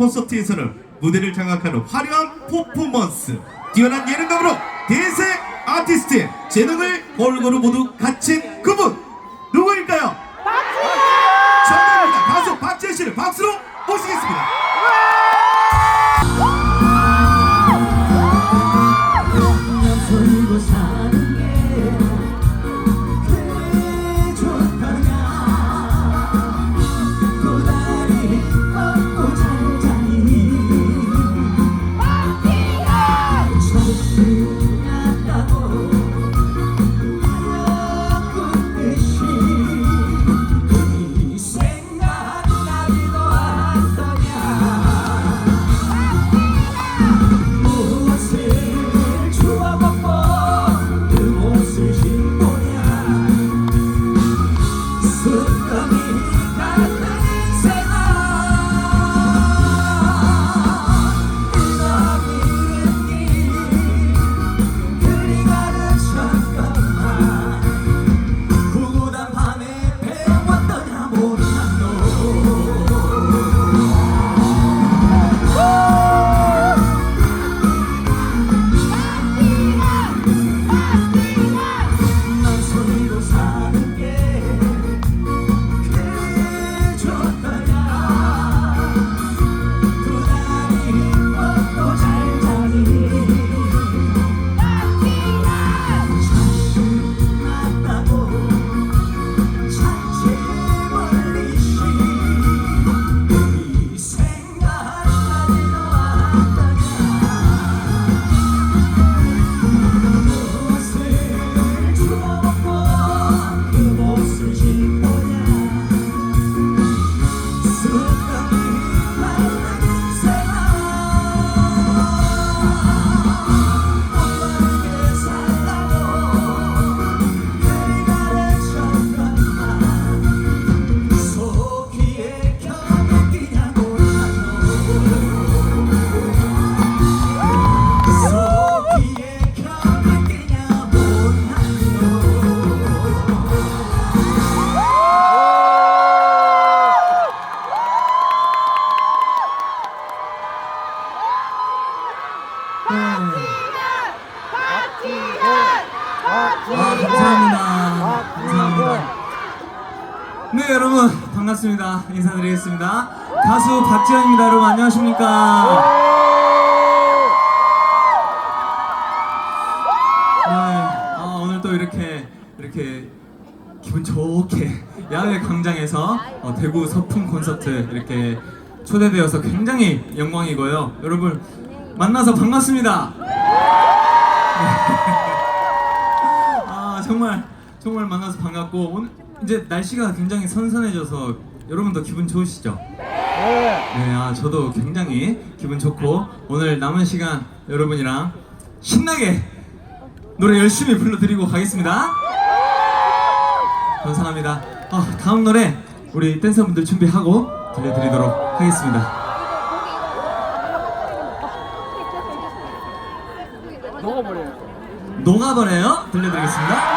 콘서트에서는 무대를 장악하는 화려한 퍼포먼스, 뛰어난 예능감으로 대세 아티스트의 재능을 골고루 모두 갖춘 그분 누구일까요? 정답입니다. 가수 박지현 씨를 박수로 모시겠습니다. 인사드리겠습니다. 가수 박지현입니다. 여러분 안녕하십니까? 네, 아, 오늘 또 이렇게 이렇게 기분 좋게 야외 광장에서 어, 대구 서풍 콘서트 이렇게 초대되어서 굉장히 영광이고요. 여러분 만나서 반갑습니다. 아 정말 정말 만나서 반갑고 오늘 이제 날씨가 굉장히 선선해져서 여러분도 기분 좋으시죠? 네, 아 저도 굉장히 기분 좋고 오늘 남은 시간 여러분이랑 신나게 노래 열심히 불러드리고 가겠습니다. 감사합니다. 아, 다음 노래 우리 댄서분들 준비하고 들려드리도록 하겠습니다. 녹아버려요. 들려드리겠습니다.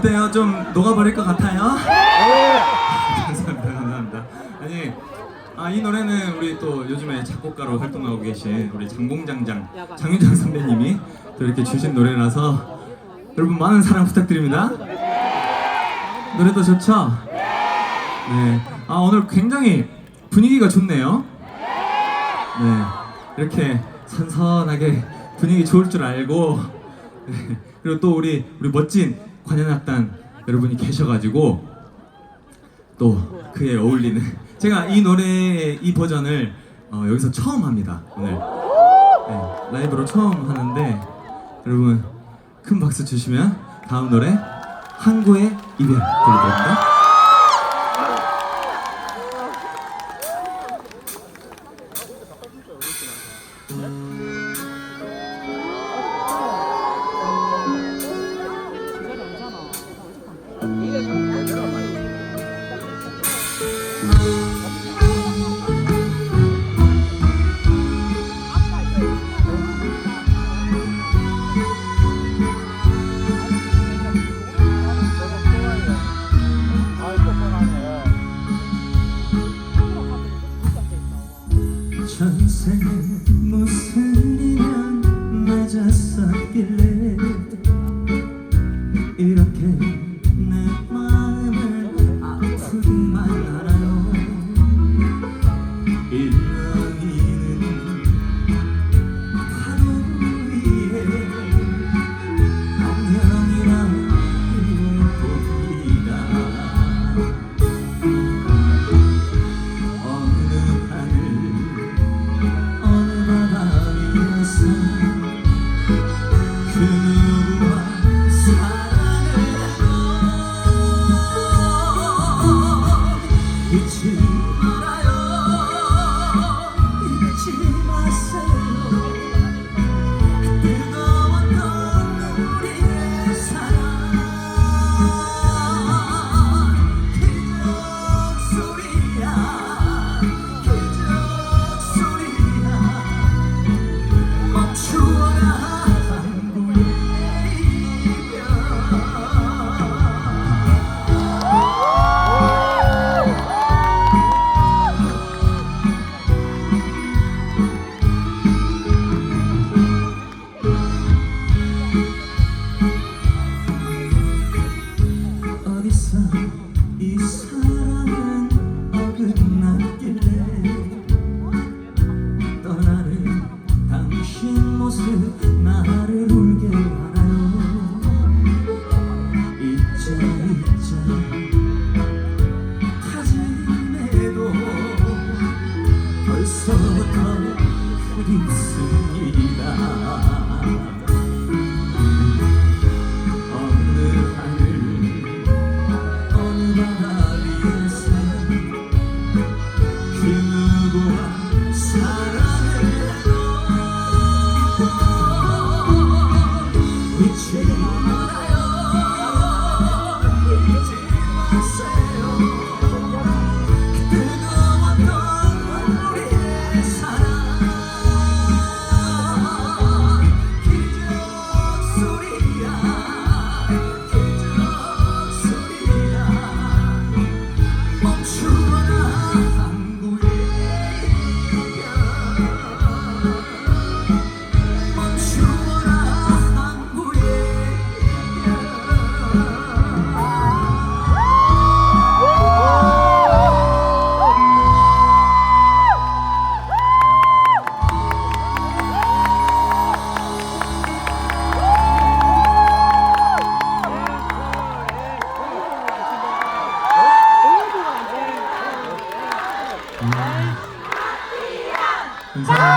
어때요? 좀 녹아버릴 것 같아요? 감사합니다. 감사합니다. 아니, 아, 이 노래는 우리 또 요즘에 작곡가로 활동하고 계신 우리 장봉장장 장윤정 선배님이 또 이렇게 주신 노래라서 여러분 많은 사랑 부탁드립니다. 노래도 좋죠? 네. 아 오늘 굉장히 분위기가 좋네요. 네. 이렇게 선선하게 분위기 좋을 줄 알고 네. 그리고 또 우리 우리 멋진 관현악단 여러분이 계셔가지고 또 그에 어울리는 제가 이 노래의 이 버전을 어, 여기서 처음 합니다 오늘 네, 라이브로 처음 하는데 여러분 큰 박수 주시면 다음 노래 항구의 이별 들려드립니다. 이렇게 하 그립습니다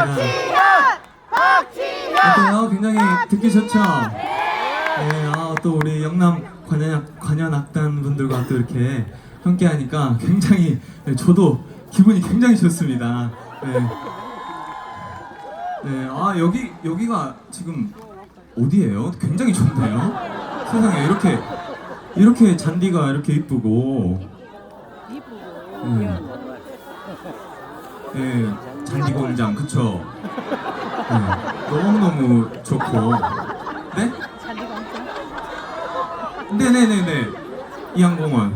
감사합니다. 어때요? 굉장히 듣기 좋죠? 네, 아, 또 우리 영남 관현, 관현 악단 분들과 또 이렇게 함께 하니까 굉장히, 네, 저도 기분이 굉장히 좋습니다. 네. 네, 아, 여기, 여기가 지금 어디예요? 굉장히 좋네요. 세상에, 이렇게, 이렇게 잔디가 이렇게 이쁘고, 네. 그 잔디골장 그쵸? 네, 너무너무 좋고 네? 네네네네 이항공원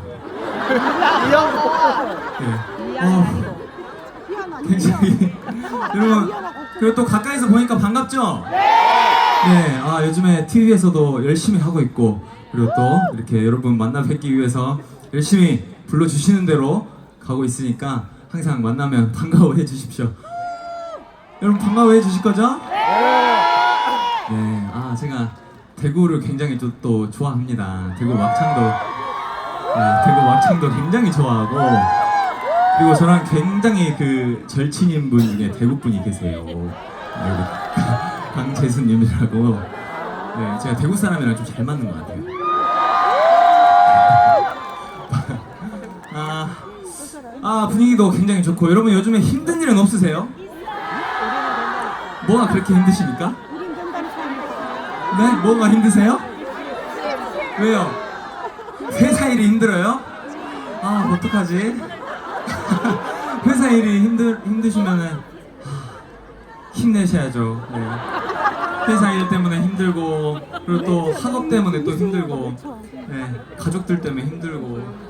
네. 어, 굉장히 여러분 그리고 또 가까이서 보니까 반갑죠? 네, 네 아 요즘에 TV에서도 열심히 하고 있고 그리고 또 이렇게 여러분 만나 뵙기 위해서 열심히 불러주시는 대로 가고 있으니까 항상 만나면 반가워해 주십시오. 여러분 반가워해 주실 거죠? 네. 아 제가 대구를 굉장히 또, 또 좋아합니다. 대구 막창도 네, 대구 막창도 굉장히 좋아하고 그리고 저랑 굉장히 그 절친인 분 중에 대구 분이 계세요. 네, 강재수님이라고. 네, 제가 대구 사람이랑 좀 잘 맞는 것 같아요. 아 분위기도 굉장히 좋고 여러분 요즘에 힘든 일은 없으세요? 뭐가 그렇게 힘드십니까? 네, 뭐가 힘드세요? 왜요? 회사 일이 힘들어요? 아 어떡하지? 회사 일이 힘들 힘드시면은 하, 힘내셔야죠. 네. 회사 일 때문에 힘들고 그리고 또 학업 때문에 또 힘들고 네. 가족들 때문에 힘들고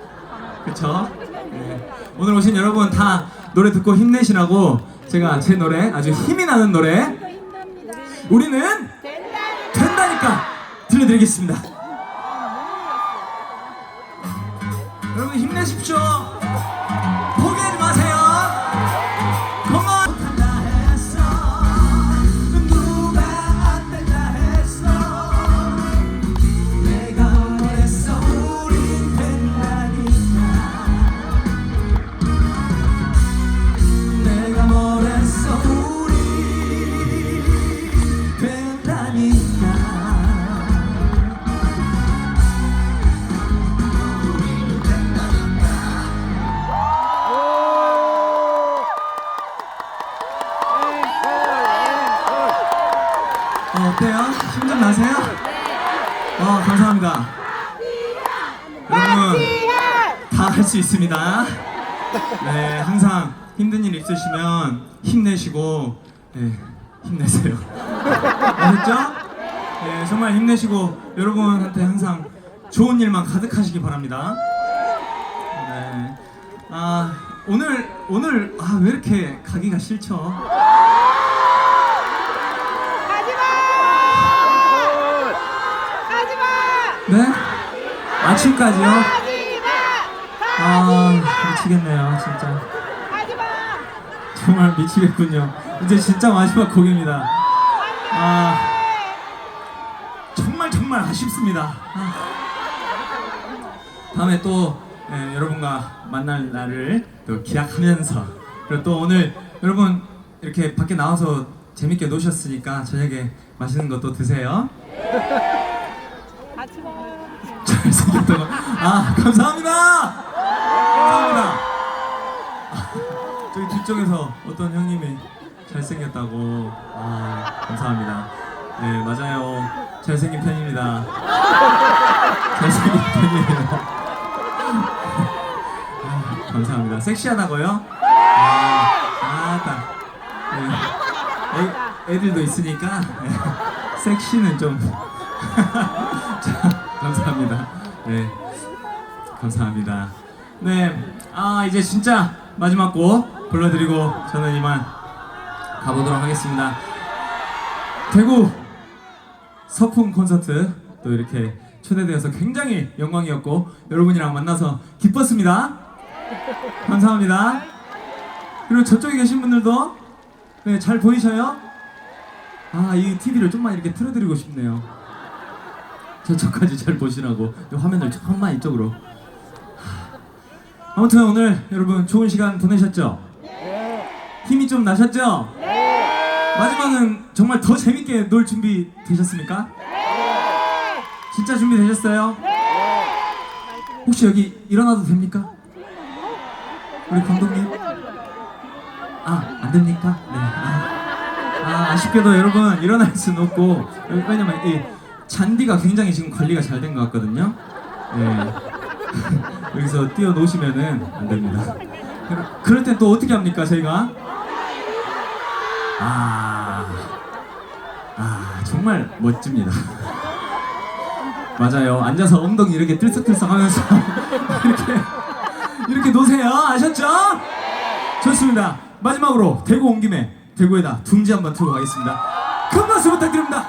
그쵸? 네. 오늘 오신 여러분 다 노래 듣고 힘내시라고 제가 제 노래 아주 힘이 나는 노래 우리는 된다니까 들려드리겠습니다. 여러분 힘내십시오. 포기하지 마세요. 어, 어때요? 힘 좀 나세요? 어, 감사합니다. 여러분, 다 할 수 있습니다. 네, 항상 힘든 일 있으시면 힘내시고, 네, 힘내세요. 아셨죠? 네, 정말 힘내시고, 여러분한테 항상 좋은 일만 가득하시기 바랍니다. 네. 아, 오늘, 오늘, 아, 왜 이렇게 가기가 싫죠? 네? 아침까지요? 아 미치겠네요 진짜. 정말 미치겠군요. 이제 진짜 마지막 곡입니다. 아 정말 정말 아쉽습니다. 아. 다음에 또 예, 여러분과 만날 날을 또 기약하면서 그리고 또 오늘 여러분 이렇게 밖에 나와서 재밌게 노셨으니까 저녁에 맛있는 것도 드세요 잘생겼다고. 아, 감사합니다! 감사합니다! 아, 저기 뒤쪽에서 어떤 형님이 잘생겼다고. 아, 감사합니다. 네, 맞아요. 잘생긴 편입니다. 잘생긴 편이에요. 아, 감사합니다. 섹시하다고요? 아, 아따. 네. 애, 애들도 있으니까 네. 섹시는 좀. 네, 감사합니다. 네, 아 이제 진짜 마지막 곡 불러드리고 저는 이만 가보도록 하겠습니다. 대구 서풍 콘서트 또 이렇게 초대되어서 굉장히 영광이었고 여러분이랑 만나서 기뻤습니다. 감사합니다. 그리고 저쪽에 계신 분들도 네, 잘 보이셔요? 아, 이 TV를 좀만 이렇게 틀어드리고 싶네요. 저쪽까지 잘 보시라고 이 화면을 조금만 이쪽으로 하, 아무튼 오늘 여러분 좋은 시간 보내셨죠? 힘이 좀 나셨죠? 마지막은 정말 더 재밌게 놀 준비 되셨습니까? 진짜 준비 되셨어요? 혹시 여기 일어나도 됩니까? 우리 감독님? 아, 안 됩니까? 네. 아, 아, 아쉽게도 여러분 일어날 수는 없고 왜냐면 이 잔디가 굉장히 지금 관리가 잘 된 것 같거든요. 네. 여기서 뛰어 놓으시면은 안 됩니다. 그럴- 그럴 땐 또 어떻게 합니까 저희가? 아, 아 정말 멋집니다. 맞아요. 앉아서 엉덩이 이렇게 들썩들썩하면서 이렇게 이렇게 노세요. 아셨죠? 좋습니다. 마지막으로 대구 온 김에 대구에다 둥지 한번 틀고 가겠습니다. 큰 박수 부탁드립니다.